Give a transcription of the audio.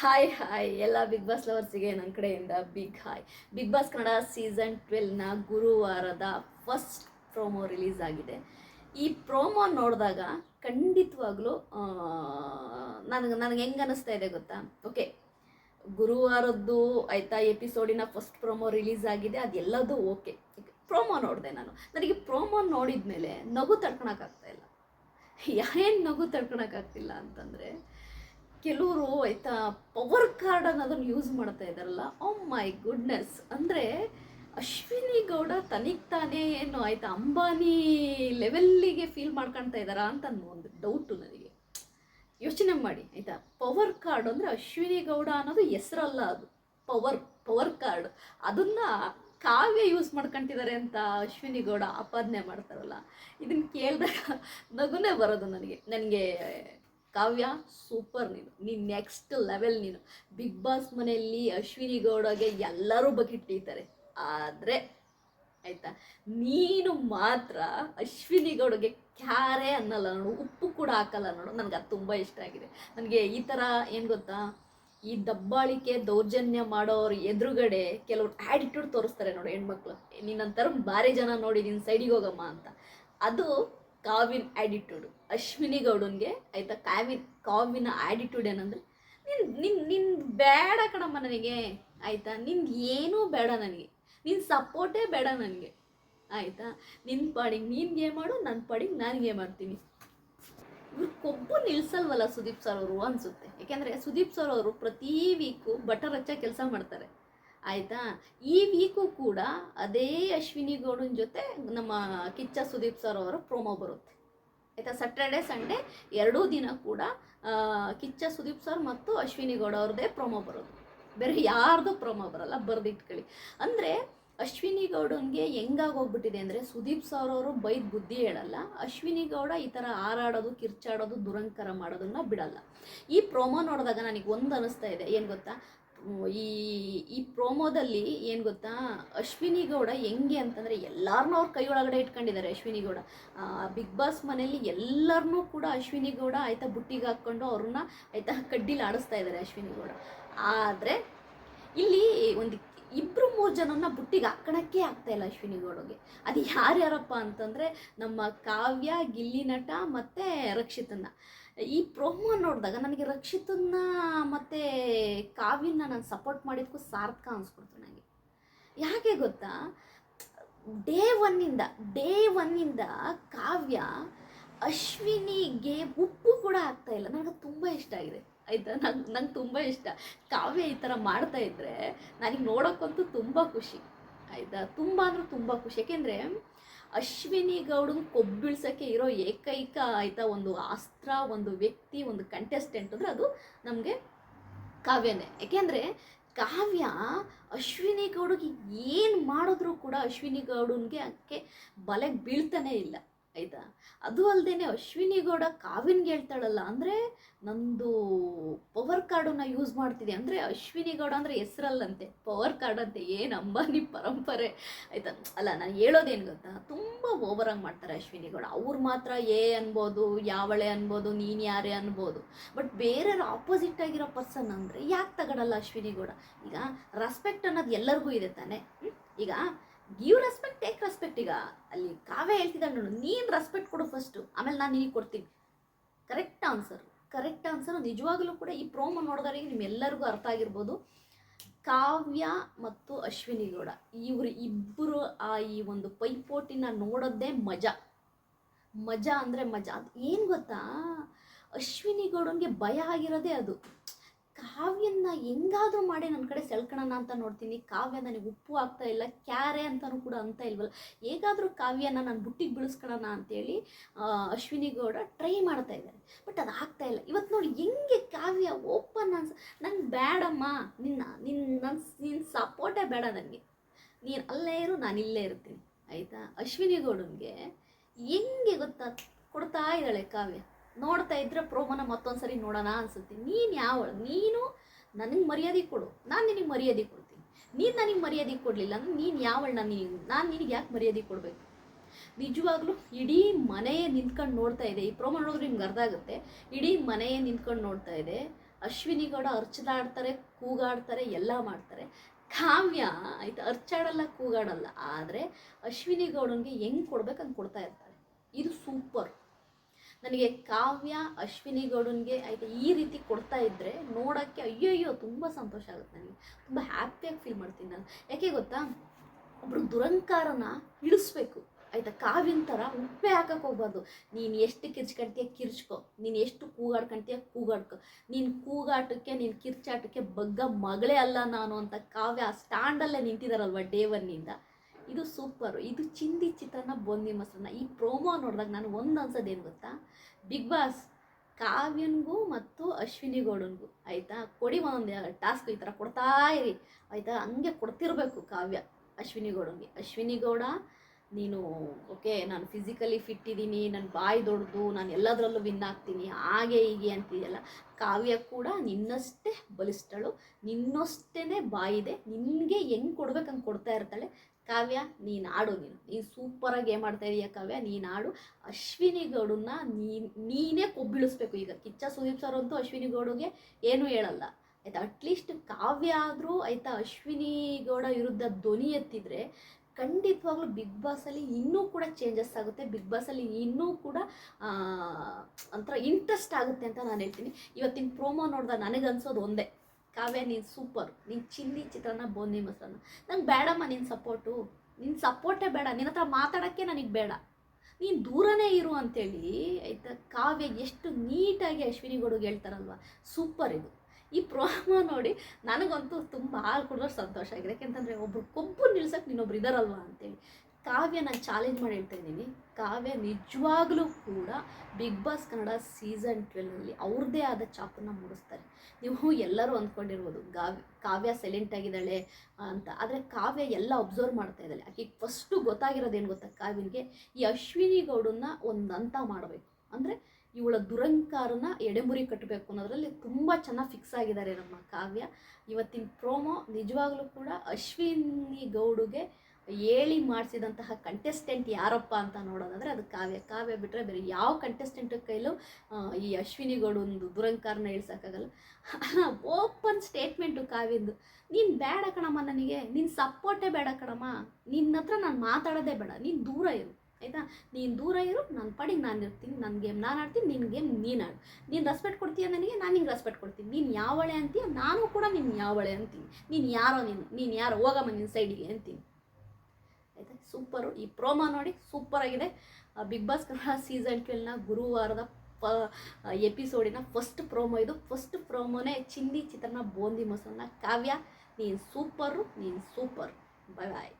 Hi hi ಎಲ್ಲ big boss ಲವರ್ಸಿಗೆ ನನ್ನ ಕಡೆಯಿಂದ big hi big boss Kannada season ಟ್ವೆಲ್ನ ಗುರುವಾರದ ಫಸ್ಟ್ ಪ್ರೋಮೋ ರಿಲೀಸ್ ಆಗಿದೆ. ಈ ಪ್ರೋಮೋ ನೋಡಿದಾಗ ಖಂಡಿತವಾಗ್ಲೂ ನನಗೆ ನನಗೆ ಹೆಂಗೆ ಅನ್ನಿಸ್ತಾ ಇದೆ ಗೊತ್ತಾ? ಓಕೆ ಗುರುವಾರದ್ದು ಆಯಿತಾ ಎಪಿಸೋಡಿನ ಫಸ್ಟ್ ಪ್ರೋಮೋ ರಿಲೀಸ್ ಆಗಿದೆ. ಅದೆಲ್ಲದೂ ಓಕೆ ಪ್ರೋಮೋ ನೋಡಿದೆ ನಾನು. ನನಗೆ ಪ್ರೋಮೋ ನೋಡಿದ ಮೇಲೆ ನಗು ತಡ್ಕೊಳಕ್ಕಾಗ್ತಾ ಇಲ್ಲ. ಏನು ನಗು ತಡ್ಕೊಳಕ್ಕಾಗ್ತಿಲ್ಲ ಅಂತಂದರೆ ಕೆಲವರು ಆಯಿತಾ ಪವರ್ ಕಾರ್ಡ್ ಅನ್ನೋದನ್ನು ಯೂಸ್ ಮಾಡ್ತಾ ಇದ್ದಾರಲ್ಲ? ಓ ಮೈ ಗುಡ್ನೆಸ್ ಅಂದರೆ ಅಶ್ವಿನಿ ಗೌಡ ತನಿಗೆ ತಾನೇ ಏನು ಆಯಿತಾ ಅಂಬಾನಿ ಲೆವೆಲ್ಲಿಗೆ ಫೀಲ್ ಮಾಡ್ಕೊಳ್ತಾ ಇದ್ದಾರಾ ಅಂತ ಒಂದು ಡೌಟು ನನಗೆ. ಯೋಚನೆ ಮಾಡಿ, ಆಯಿತಾ? ಪವರ್ ಕಾರ್ಡ್ ಅಂದರೆ ಅಶ್ವಿನಿ ಗೌಡ ಅನ್ನೋದು ಹೆಸರಲ್ಲ ಅದು. ಪವರ್ ಪವರ್ ಕಾರ್ಡ್ ಅದನ್ನು ಕಾವ್ಯ ಯೂಸ್ ಮಾಡ್ಕೊತಿದ್ದಾರೆ ಅಂತ ಅಶ್ವಿನಿ ಗೌಡ ಆಪಾದನೆ ಮಾಡ್ತಾರಲ್ಲ. ಇದನ್ನು ಕೇಳಿದಾಗ ನಗುನೇ ಬರೋದು ನನಗೆ. ನನಗೆ ಕಾವ್ಯ ಸೂಪರ್ ನೀನು. ನೀನು ನೆಕ್ಸ್ಟ್ ಲೆವೆಲ್ ನೀನು. ಬಿಗ್ ಬಾಸ್ ಮನೆಯಲ್ಲಿ ಅಶ್ವಿನಿ ಗೌಡಗೆ ಎಲ್ಲರೂ ಬಕಿಟ್ಟಿದ್ದಾರೆ ಆದರೆ, ಆಯಿತಾ? ನೀನು ಮಾತ್ರ ಅಶ್ವಿನಿ ಗೌಡಗೆ ಕ್ಯಾರೆ ಅನ್ನಲ್ಲ ನೋಡು, ಉಪ್ಪು ಕೂಡ ಹಾಕಲ್ಲ ನೋಡು. ನನಗೆ ಅದು ತುಂಬ ಇಷ್ಟ ಆಗಿದೆ. ನನಗೆ ಈ ಥರ ಏನು ಗೊತ್ತಾ? ಈ ದಬ್ಬಾಳಿಕೆ ದೌರ್ಜನ್ಯ ಮಾಡೋರ ಎದುರುಗಡೆ ಕೆಲವ್ರು ಆ್ಯಟಿಟ್ಯೂಡ್ ತೋರಿಸ್ತಾರೆ ನೋಡು ಹೆಣ್ಮಕ್ಳು. ನೀನಂತರ ಭಾರಿ ಜನ ನೋಡಿ ನಿನ್ನ ಸೈಡಿಗೆ ಹೋಗಮ್ಮ ಅಂತ. ಅದು ಕಾವಿನ್ ಆ್ಯಟಿಟ್ಯೂಡು ಅಶ್ವಿನಿ ಗೌಡನ್ಗೆ ಆಯಿತಾ ಕಾವಿನ್, ಕಾವಿನ ಆ್ಯಟಿಟ್ಯೂಡ್ ಏನಂದರೆ, ನಿನ್ ನಿನ್ ನಿನ್ನ ಬೇಡ ಕಣಮ್ಮ ನನಗೆ, ಆಯಿತಾ? ನಿನ್ಗೆ ಏನೂ ಬೇಡ ನನಗೆ. ನಿನ್ನ ಸಪೋರ್ಟೇ ಬೇಡ ನನಗೆ, ಆಯಿತಾ? ನಿನ್ನ ಪಾಡಿಗೆ ನೀನು ಮಾಡು ನನ್ನ ಪಾಡಿಗೆ ನಾನು ಮಾಡ್ತೀನಿ ಇವ್ರು ಕೊಬ್ಬು ನಿಲ್ಸಲ್ವಲ್ಲ ಸುದೀಪ್ ಸರ್ ಅವರು ಅನಿಸುತ್ತೆ. ಯಾಕೆಂದರೆ ಸುದೀಪ್ ಸರ್ ಅವರು ಪ್ರತಿ ವೀಕು ಬಟರ್ ಹಚ್ಚ ಕೆಲಸ ಮಾಡ್ತಾರೆ. ಆಯಿತಾ? ಈ ವೀಕು ಕೂಡ ಅದೇ ಅಶ್ವಿನಿ ಗೌಡನ ಜೊತೆ ನಮ್ಮ ಕಿಚ್ಚ ಸುದೀಪ್ ಸರ್ ಅವರ ಪ್ರೋಮೋ ಬರುತ್ತೆ. ಆಯಿತಾ? ಸ್ಯಾಟರ್ಡೆ ಸಂಡೇ ಎರಡೂ ದಿನ ಕೂಡ ಕಿಚ್ಚ ಸುದೀಪ್ ಸರ್ ಮತ್ತು ಅಶ್ವಿನಿ ಗೌಡ ಅವ್ರದ್ದೇ ಪ್ರೋಮೋ ಬರೋದು ಬೇರೆ ಯಾರ್ದು ಪ್ರೋಮೋ ಬರಲ್ಲ, ಬರೆದಿಟ್ಕೊಳ್ಳಿ. ಅಂದರೆ ಅಶ್ವಿನಿ ಗೌಡನ್ಗೆ ಹೆಂಗಾಗಿ ಹೋಗ್ಬಿಟ್ಟಿದೆ ಅಂದರೆ ಸುದೀಪ್ ಸರ್ ಅವರು ಬೈದ್ ಬುದ್ಧಿ ಹೇಳಲ್ಲ. ಅಶ್ವಿನಿ ಗೌಡ ಈ ಥರ ಹಾರಾಡೋದು, ಕಿರ್ಚಾಡೋದು, ದುರಂಕಾರ ಮಾಡೋದನ್ನ ಬಿಡಲ್ಲ. ಈ ಪ್ರೋಮೋ ನೋಡಿದಾಗ ನನಗೆ ಒಂದು ಅನಿಸ್ತಾ ಇದೆ. ಏನು ಗೊತ್ತಾ? ಈ ಈ ಪ್ರೋಮೋದಲ್ಲಿ ಏನು ಗೊತ್ತಾ? ಅಶ್ವಿನಿ ಗೌಡ ಹೆಂಗೆ ಅಂತಂದರೆ ಎಲ್ಲರನ್ನೂ ಅವ್ರ ಕೈ ಒಳಗಡೆ ಇಟ್ಕೊಂಡಿದ್ದಾರೆ ಅಶ್ವಿನಿ ಗೌಡ. ಬಿಗ್ ಬಾಸ್ ಮನೆಯಲ್ಲಿ ಎಲ್ಲರನ್ನೂ ಕೂಡ ಅಶ್ವಿನಿ ಗೌಡ ಆಯಿತಾ ಬುಟ್ಟಿಗೆ ಹಾಕ್ಕೊಂಡು ಅವ್ರನ್ನ ಆಯಿತಾ ಕಡ್ಡಿಲಿ ಆಡಿಸ್ತಾ ಇದ್ದಾರೆ ಅಶ್ವಿನಿ ಗೌಡ. ಆದರೆ ಇಲ್ಲಿ ಒಂದು ಇಬ್ಬರು ಮೂರು ಜನನ ಬುಟ್ಟಿಗೆ ಹಾಕೋಣಕ್ಕೆ ಆಗ್ತಾ ಇಲ್ಲ ಅಶ್ವಿನಿ ಗೌಡಗೆ. ಅದು ಯಾರ್ಯಾರಪ್ಪ ಅಂತಂದರೆ ನಮ್ಮ ಕಾವ್ಯ, ಗಿಲ್ಲಿ ನಟ ಮತ್ತು ರಕ್ಷಿತನ್ನ ಈ ಪ್ರೋಮೋ ನೋಡಿದಾಗ ನನಗೆ ರಕ್ಷಿತನ್ನ ಮತ್ತು ಕಾವ್ಯನ ನಾನು ಸಪೋರ್ಟ್ ಮಾಡಿದ್ದಕ್ಕೂ ಸಾರ್ಥಕ ಅನ್ಸ್ಬಿಡ್ತು ನನಗೆ ಯಾಕೆ ಗೊತ್ತಾ? ಡೇ ಒನ್ನಿಂದ ಡೇ ಒನ್ನಿಂದ ಕಾವ್ಯ ಅಶ್ವಿನಿಗೆ ಉಪ್ಪು ಕೂಡ ಆಗ್ತಾ ಇಲ್ಲ. ನನಗೆ ತುಂಬ ಇಷ್ಟ ಆಗಿದೆ. ಆಯಿತಾ? ನಂಗೆ ನಂಗೆ ತುಂಬ ಇಷ್ಟ. ಕಾವ್ಯ ಈ ಥರ ಮಾಡ್ತಾ ಇದ್ದರೆ ನನಗೆ ನೋಡೋಕ್ಕಂತೂ ತುಂಬ ಖುಷಿ. ಆಯಿತಾ? ತುಂಬ ಅಂದರೆ ತುಂಬ ಖುಷಿ. ಯಾಕೆಂದರೆ ಅಶ್ವಿನಿ ಗೌಡನ್ ಕೊಬ್ಬಿಳ್ಸೋಕ್ಕೆ ಇರೋ ಏಕೈಕ ಆಯಿತಾ ಒಂದು ಅಸ್ತ್ರ ಒಂದು ವ್ಯಕ್ತಿ, ಒಂದು ಕಂಟೆಸ್ಟೆಂಟ್ ಅಂದರೆ ಅದು ನಮಗೆ ಕಾವ್ಯನೇ. ಯಾಕೆಂದರೆ ಕಾವ್ಯ ಅಶ್ವಿನಿ ಗೌಡಗೆ ಏನು ಮಾಡಿದ್ರೂ ಕೂಡ ಅಶ್ವಿನಿ ಗೌಡನ್ಗೆ ಅದಕ್ಕೆ ಬಲೆಗೆ ಬೀಳ್ತಾನೆ ಇಲ್ಲ. ಆಯಿತಾ ಅದು ಅಲ್ಲದೇನೆ ಅಶ್ವಿನಿ ಗೌಡ ಕಾವ್ಯನ್ಗೆ ಹೇಳ್ತಾಳಲ್ಲ, ಅಂದರೆ ನಂದು ಪವರ್ ಕಾರ್ಡನ್ನ ಯೂಸ್ ಮಾಡ್ತಿದೆ ಅಂದರೆ ಅಶ್ವಿನಿ ಗೌಡ ಅಂದರೆ ಹೆಸರಲ್ಲಂತೆ ಪವರ್ ಕಾರ್ಡ್ ಅಂತೆ, ಏನು ಅಂಬಾನಿ ಪರಂಪರೆ? ಆಯಿತಾ? ಅಲ್ಲ, ನಾನು ಹೇಳೋದೇನು ಗೊತ್ತಾ? ತುಂಬ ಓವರಾಗಿ ಮಾಡ್ತಾರೆ ಅಶ್ವಿನಿ ಗೌಡ. ಅವ್ರು ಮಾತ್ರ ಏ ಅನ್ಬೋದು, ಯಾವಳೆ ಅನ್ಬೋದು, ನೀನು ಯಾರೇ ಅನ್ಬೋದು. ಬಟ್ ಬೇರೆ ಆಪೋಸಿಟ್ ಆಗಿರೋ ಪರ್ಸನ್ ಅಂದರೆ ಯಾಕೆ ತಗೊಳಲ್ಲ ಅಶ್ವಿನಿ ಗೌಡ? ಈಗ ರೆಸ್ಪೆಕ್ಟ್ ಅನ್ನೋದು ಎಲ್ಲರಿಗೂ ಇದೆ ತಾನೆ. ಈಗ ಗಿವ್ ರೆಸ್ಪೆಕ್ಟ್ ಟೇಕ್ ರೆಸ್ಪೆಕ್ಟ್ ಈಗ. ಅಲ್ಲಿ ಕಾವ್ಯ ಹೇಳ್ತಿದ್ದ ನೋಡು, ನೀನು ರೆಸ್ಪೆಕ್ಟ್ ಕೊಡು ಫಸ್ಟು ಆಮೇಲೆ ನಾನು ನಿನಗೆ ಕೊಡ್ತೀನಿ. ಕರೆಕ್ಟ್ ಆನ್ಸರ್ ಕರೆಕ್ಟ್ ಆನ್ಸರ್ ನಿಜವಾಗಲೂ ಕೂಡ ಈ ಪ್ರೋಮೋ ನೋಡಿದವರಿಗೆ ನಿಮ್ಮೆಲ್ಲರಿಗೂ ಅರ್ಥ ಆಗಿರ್ಬೋದು. ಕಾವ್ಯ ಮತ್ತು ಅಶ್ವಿನಿ ಗೌಡ, ಇವರು ಇಬ್ಬರು ಆ ಈ ಒಂದು ಪೈಪೋಟಿನ ನೋಡೋದೇ ಮಜಾ. ಮಜಾ ಅಂದರೆ ಮಜಾ. ಅದು ಏನು ಗೊತ್ತಾ? ಅಶ್ವಿನಿ ಗೌಡನ್ಗೆ ಭಯ ಆಗಿರೋದೇ ಅದು. ಕಾವ್ಯನ ಹೆಂಗಾದ್ರೂ ಮಾಡಿ ನನ್ನ ಕಡೆ ಸೆಳ್ಕೊಳ್ಳೋಣ ಅಂತ ನೋಡ್ತೀನಿ ಕಾವ್ಯ ನನಗೆ ಉಪ್ಪು ಆಗ್ತಾ ಇಲ್ಲ, ಕ್ಯಾರೆ ಅಂತಲೂ ಕೂಡ ಅಂತ ಇಲ್ವಲ್ಲ? ಹೇಗಾದರೂ ಕಾವ್ಯನ ನಾನು ಬುಟ್ಟಿಗೆ ಬಿಡಿಸ್ಕೊಳ್ಳೋಣ ಅಂತೇಳಿ ಅಶ್ವಿನಿ ಗೌಡ ಟ್ರೈ ಮಾಡ್ತಾ ಇದ್ದಾರೆ. ಬಟ್ ಅದು ಆಗ್ತಾ ಇಲ್ಲ. ಇವತ್ತು ನೋಡಿ ಹೆಂಗೆ ಕಾವ್ಯ ಓಪನ್ ಅನ್ಸ ನಂಗೆ ಬೇಡಮ್ಮ ನಿನ್ನ ನಿನ್ನ ನನ್ನ ನಿನ್ನ ಸಪೋರ್ಟೇ ಬೇಡ ನನಗೆ ನೀನು ಅಲ್ಲೇ ಇರು, ನಾನು ಇಲ್ಲೇ ಇರ್ತೀನಿ. ಆಯಿತಾ? ಅಶ್ವಿನಿ ಗೌಡನಿಗೆ ಹೆಂಗೆ ಗೊತ್ತಾ? ಕೊಡ್ತಾ ಇದ್ದಾಳೆ ಕಾವ್ಯ. ನೋಡ್ತಾ ಇದ್ರೆ ಪ್ರೋಮನ ಮತ್ತೊಂದ್ಸರಿ ನೋಡೋಣ ಅನ್ಸುತ್ತೆ. ನೀನು ಯಾವ ನೀನು ನನಗೆ ಮರ್ಯಾದೆ ಕೊಡು. ನಾನು ನಿನಗೆ ಮರ್ಯಾದೆ ಕೊಡ್ತೀನಿ. ನೀನು ನನಗೆ ಮರ್ಯಾದೆ ಕೊಡಲಿಲ್ಲ ಅಂದ್ರೆ ನೀನು ಯಾವಳು ನಾನು ನಿನಗೆ ನಾನು ನಿನಗೆ ಯಾಕೆ ಮರ್ಯಾದೆ ಕೊಡಬೇಕು? ನಿಜವಾಗ್ಲೂ ಇಡೀ ಮನೆಯೇ ನಿಂತ್ಕೊಂಡು ನೋಡ್ತಾ ಇದೆ. ಈ ಪ್ರೋಮೋ ನೋಡಿದ್ರೆ ನಿಮ್ಗೆ ಅರ್ಥ ಆಗುತ್ತೆ. ಇಡೀ ಮನೆಯೇ ನಿಂತ್ಕೊಂಡು ನೋಡ್ತಾ ಇದೆ. ಅಶ್ವಿನಿ ಗೌಡ ಅರ್ಚದಾಡ್ತಾರೆ, ಕೂಗಾಡ್ತಾರೆ, ಎಲ್ಲ ಮಾಡ್ತಾರೆ. ಕಾವ್ಯ ಆಯ್ತು? ಅರ್ಚಾಡಲ್ಲ, ಕೂಗಾಡಲ್ಲ. ಆದರೆ ಅಶ್ವಿನಿ ಗೌಡನಿಗೆ ಹೆಂಗೆ ಕೊಡ್ಬೇಕು ಕೊಡ್ತಾ ಇರ್ತಾರೆ. ಇದು ಸೂಪರ್. ನನಗೆ ಕಾವ್ಯ ಅಶ್ವಿನಿ ಗೌಡನ್ಗೆ ಆಯಿತು ಈ ರೀತಿ ಕೊಡ್ತಾ ಇದ್ದರೆ ನೋಡೋಕ್ಕೆ ಅಯ್ಯೋ ಅಯ್ಯೋ ತುಂಬ ಸಂತೋಷ ಆಗುತ್ತೆ ನನಗೆ. ತುಂಬ ಹ್ಯಾಪಿಯಾಗಿ ಫೀಲ್ ಮಾಡ್ತೀನಿ ನಾನು. ಯಾಕೆ ಗೊತ್ತಾ? ಒಬ್ಬರು ದುರಂಕಾರನ ಇಳಿಸ್ಬೇಕು ಆಯಿತಾ? ಕಾವ್ಯನ ಥರ ಉಪ್ಪೆ ಹಾಕಕ್ಕೆ ಹೋಗ್ಬಾರ್ದು. ನೀನು ಎಷ್ಟು ಕಿರ್ಚ್ಕಂತೀಯ ಕಿರ್ಚ್ಕೊ. ನೀನು ಎಷ್ಟು ಕೂಗಾಡ್ಕಂತೀಯ ಕೂಗಾಡ್ಕೊ. ನೀನು ಕೂಗಾಟಕ್ಕೆ, ನೀನು ಕಿರ್ಚಾಟಕ್ಕೆ ಬಗ್ಗ ಮಗಳೇ ಅಲ್ಲ ನಾನು ಅಂತ ಕಾವ್ಯ ಆ ಸ್ಟ್ಯಾಂಡಲ್ಲೇ ನಿಂತಿದ್ದಾರಲ್ವ ಡೇ ಒನ್ನಿಂದ ಇದು ಸೂಪರು ಇದು ಚಿಂದಿ ಚಿತ್ರನ ಬೊಂದಿ ಮೊಸರನ್ನ. ಈ ಪ್ರೋಮೋ ನೋಡಿದಾಗ ನಾನು ಒಂದು ಏನು ಗೊತ್ತಾ? ಬಿಗ್ ಬಾಸ್ ಕಾವ್ಯನಿಗೂ ಮತ್ತು ಅಶ್ವಿನಿ ಗೌಡನಿಗೂ, ಆಯಿತಾ? ಕೊಡಿ ಒಂದೊಂದು ಟಾಸ್ಕ್ ಈ ಥರ ಕೊಡ್ತಾ ಇರಿ. ಆಯಿತಾ? ಹಂಗೆ ಕೊಡ್ತಿರ್ಬೇಕು ಕಾವ್ಯ, ಅಶ್ವಿನಿ ಗೌಡನಿಗೆ. ಅಶ್ವಿನಿ ಗೌಡ, ನೀನು, ಓಕೆ, ನಾನು ಫಿಸಿಕಲಿ ಫಿಟ್ ಇದ್ದೀನಿ ನನ್ನ ಬಾಯಿ ದೊಡ್ಡದು ನಾನು ಎಲ್ಲದರಲ್ಲೂ ವಿನ್ ಆಗ್ತೀನಿ, ಹಾಗೆ ಹೀಗೆ ಅಂತಿದೆಯಲ್ಲ. ಕಾವ್ಯ ಕೂಡ ನಿನ್ನಷ್ಟೇ ಬಲಿಷ್ಠಳು ನಿನ್ನಷ್ಟೇ ಬಾಯಿದೆ, ನಿನಗೆ ಹೆಂಗೆ ಕೊಡ್ಬೇಕಂಗೆ ಕೊಡ್ತಾ ಇರ್ತಾಳೆ. ಕಾವ್ಯ ನೀನು ಆಡು ನೀನು. ನೀನು ಸೂಪರಾಗಿ ಏನು ಮಾಡ್ತಾ ಇದೀಯ ಕಾವ್ಯ ನೀನು ಆಡು ಅಶ್ವಿನಿ ಗೌಡನ್ನ ನೀನು ನೀನೇ ಕೊಬ್ಬಿಳಿಸ್ಬೇಕು ಈಗ. ಕಿಚ್ಚ ಸುದೀಪ್ ಸರ್ ಅಂತೂ ಅಶ್ವಿನಿ ಗೌಡಗೆ ಏನೂ ಹೇಳಲ್ಲ. ಆಯ್ತಾ? ಅಟ್ಲೀಸ್ಟ್ ಕಾವ್ಯ ಆದರೂ, ಆಯ್ತಾ, ಅಶ್ವಿನಿ ಗೌಡ ವಿರುದ್ಧ ಧ್ವನಿ ಎತ್ತಿದ್ರೆ ಖಂಡಿತವಾಗ್ಲೂ ಬಿಗ್ ಬಾಸಲ್ಲಿ ಇನ್ನೂ ಕೂಡ ಚೇಂಜಸ್ ಆಗುತ್ತೆ. ಬಿಗ್ ಬಾಸಲ್ಲಿ ಇನ್ನೂ ಕೂಡ ಒಂಥರ ಇಂಟ್ರೆಸ್ಟ್ ಆಗುತ್ತೆ ಅಂತ ನಾನು ಹೇಳ್ತೀನಿ. ಇವತ್ತಿನ ಪ್ರೋಮೋ ನೋಡಿದಾಗ ನನಗನ್ಸೋದು ಒಂದೇ. ಕಾವ್ಯ, ನೀನು ಸೂಪರ್ ನೀನು ಚಿಲ್ಲಿ ಚಿತ್ರಾನ್ನ ಬೋಂದಿ ಮೊಸರನ್ನ ನಂಗೆ ಬೇಡಮ್ಮ ನಿನ್ನ ಸಪೋರ್ಟು ನಿನ್ನ ಸಪೋರ್ಟೇ ಬೇಡ. ನಿನ್ನ ಹತ್ರ ಮಾತಾಡೋಕ್ಕೆ ನನಗೆ ಬೇಡ. ನೀನು ದೂರನೇ ಇರು ಅಂತೇಳಿ ಆಯಿತಾ? ಕಾವ್ಯ ಎಷ್ಟು ನೀಟಾಗಿ ಅಶ್ವಿನಿ ಗೌಡಗೆ ಹೇಳ್ತಾರಲ್ವ? ಸೂಪರ್ ಇದು. ಈ ಪ್ರೋಮ ನೋಡಿ ನನಗಂತೂ ತುಂಬ ಹಾಲು ಕುಡಿದ್ರೆ ಸಂತೋಷ ಆಗಿದೆ. ಯಾಕೆಂತಂದರೆ ಒಬ್ರು ಕೊಬ್ಬು ನಿಲ್ಸಕ್ಕೆ ನೀನೊಬ್ರು ಇದಾರಲ್ವ ಅಂತೇಳಿ. ಕಾವ್ಯ ನಾನು ಚಾಲೆಂಜ್ ಮಾಡಿ ಹೇಳ್ತಾ ಇದ್ದೀನಿ. ಕಾವ್ಯ ನಿಜವಾಗ್ಲೂ ಕೂಡ ಬಿಗ್ ಬಾಸ್ ಕನ್ನಡ ಸೀಸನ್ ಟ್ವೆಲ್ನಲ್ಲಿ ಅವ್ರದ್ದೇ ಆದ ಚಾಪನ್ನು ಮೂಡಿಸ್ತಾರೆ. ನೀವು ಎಲ್ಲರೂ ಅಂದ್ಕೊಂಡಿರ್ಬೋದು, ಗಾವ್, ಕಾವ್ಯ ಸೈಲೆಂಟ್ ಆಗಿದ್ದಾಳೆ ಅಂತ. ಆದರೆ ಕಾವ್ಯ ಎಲ್ಲ ಅಬ್ಸರ್ವ್ ಮಾಡ್ತಾ ಇದ್ದಾಳೆ. ಆಕೆಗೆ ಫಸ್ಟು ಗೊತ್ತಾಗಿರೋದೇನು ಗೊತ್ತಾ? ಕಾವ್ಯನಿಗೆ ಈ ಅಶ್ವಿನಿ ಗೌಡನ್ನ ಒಂದು ಹಂತ ಮಾಡಬೇಕು. ಅಂದರೆ ಇವಳ ದುರಂಕಾರನ ಎಡೆಮುರಿ ಕಟ್ಟಬೇಕು ಅನ್ನೋದರಲ್ಲಿ ತುಂಬ ಚೆನ್ನಾಗಿ ಫಿಕ್ಸ್ ಆಗಿದ್ದಾರೆ ನಮ್ಮ ಕಾವ್ಯ. ಇವತ್ತಿನ ಪ್ರೋಮೋ ನಿಜವಾಗ್ಲೂ ಕೂಡ ಅಶ್ವಿನಿ ಗೌಡುಗೆ ಹೇಳಿ ಮಾಡಿಸಿದಂತಹ ಕಂಟೆಸ್ಟೆಂಟ್ ಯಾರಪ್ಪ ಅಂತ ನೋಡೋದಾದರೆ ಅದು ಕಾವ್ಯ. ಕಾವ್ಯ ಬಿಟ್ಟರೆ ಬೇರೆ ಯಾವ ಕಂಟೆಸ್ಟೆಂಟ್ ಕೈಲೂ ಈ ಅಶ್ವಿನಿ ಗೌಡ ಒಂದು ದುರಂಕಾರನ ಇಳಿಸೋಕ್ಕಾಗಲ್ಲ. ಓಪನ್ ಸ್ಟೇಟ್ಮೆಂಟು ಕಾವ್ಯಂದು ನೀನು ಬೇಡ ಕಣಮ್ಮ ನನಗೆ. ನಿನ್ನ ಸಪೋರ್ಟೇ ಬೇಡ ಕಣಮ್ಮ. ನಿನ್ನ ಹತ್ರ ನಾನು ಮಾತಾಡೋದೇ ಬೇಡ. ನೀನು ದೂರ ಇರು. ಆಯಿತಾ? ನೀನು ದೂರ ಇರು. ನನ್ನ ಪಾಡಿಗೆ ನಾನು ಇರ್ತೀನಿ. ನನ್ನ ಗೇಮ್ ನಾನು ಆಡ್ತೀನಿ. ನಿನ್ನ ಗೇಮ್ ನೀನು ಆಡು. ನೀನು ರೆಸ್ಪೆಕ್ಟ್ ಕೊಡ್ತೀಯ ನನಗೆ? ನಾನು ನಿಂಗೆ ರೆಸ್ಪೆಕ್ಟ್ ಕೊಡ್ತೀನಿ. ನೀನು ಯಾವಳೆ ಅಂತೀಯ? ನಾನು ಕೂಡ ನಿನ್ನ ಯಾವಳೆ ಅಂತೀನಿ. ನೀನು ಯಾರೋ ನೀನು. ನೀನು ಯಾರೋ ಹೋಗಮ್ಮ ನಿನ್ನ ಸೈಡಿಗೆ ಅಂತೀನಿ. ಆಯಿತಾ? ಸೂಪರು. ಈ ಪ್ರೋಮೋ ನೋಡಿ ಸೂಪರ್ ಆಗಿದೆ ಬಿಗ್ ಬಾಸ್ ಕನ್ನಡ ಸೀಸನ್ ಟ್ವೆಲ್ನ ಗುರುವಾರದ ಪ ಎಪಿಸೋಡಿನ ಫಸ್ಟ್ ಪ್ರೋಮೋ ಇದು. ಫಸ್ಟ್ ಪ್ರೋಮೋನೇ ಚಿಂದಿ ಚಿತ್ರನ ಬೋಂದಿ ಮೊಸರನ್ನ ಕಾವ್ಯ. ನೀನು ಸೂಪರು, ನೀನು ಸೂಪರ್. ಬಾಯ್ ಬಾಯ್